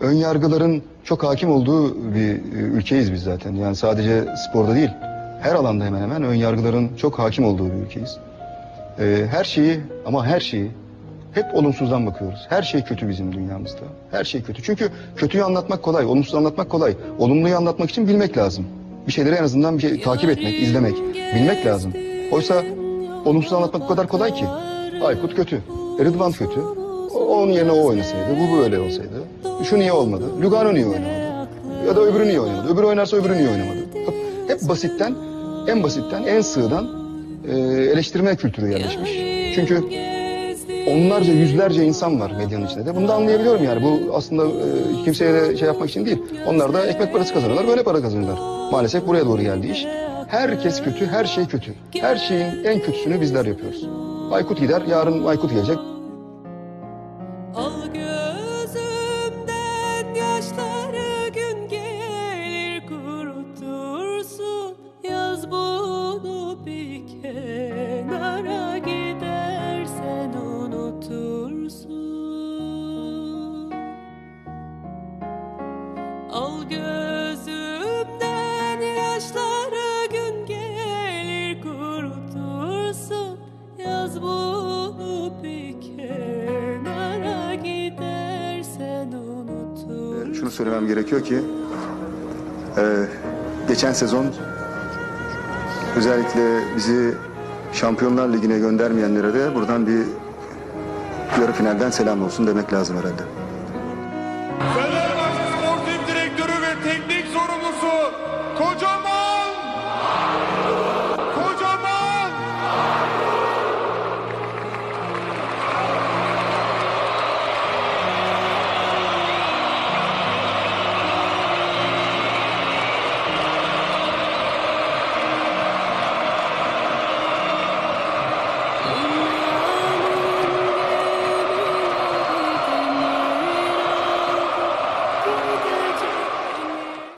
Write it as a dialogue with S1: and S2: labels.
S1: ön yargıların çok hakim olduğu bir e, ülkeyiz biz zaten. Yani sadece sporda değil, her alanda hemen hemen ön yargıların çok hakim olduğu bir ülkeyiz. E, her şeyi ama her şeyi hep olumsuzdan bakıyoruz. Her şey kötü bizim dünyamızda. Her şey kötü. Çünkü kötüyü anlatmak kolay, olumsuzu anlatmak kolay. Olumluyu anlatmak için bilmek lazım. Bir şeyleri en azından bir şey takip etmek, izlemek, bilmek lazım. Oysa olumsuz anlatmak o kadar kolay ki. Aykut kötü, Rıdvan kötü. O, onun yerine o oynasaydı, bu böyle olsaydı. Şu niye olmadı, Lugano niye oynamadı? Ya da öbürü niye oynamadı? Öbürü oynarsa öbürü niye oynamadı? Hep, basitten, en basitten, en sığdan e, eleştirme kültürü yerleşmiş. Çünkü onlarca, yüzlerce insan var medyanın içinde de. Bunu da anlayabiliyorum yani. Bu aslında e, kimseye de şey yapmak için değil. Onlar da ekmek parası kazanıyorlar, böyle para kazanıyorlar. Maalesef buraya doğru geldi iş. Herkes kötü, her şey kötü. Her şeyin en kötüsünü bizler yapıyoruz. Aykut gider, yarın Aykut gelecek.
S2: Yaşları gün gelir kurutursun. Yaz bunu bir kenara gidersen unutursun. Al gözümden
S1: Şunu söylemem gerekiyor ki e, geçen sezon özellikle bizi Şampiyonlar Ligi'ne göndermeyenlere de buradan bir yarı finalden selam olsun demek lazım herhalde.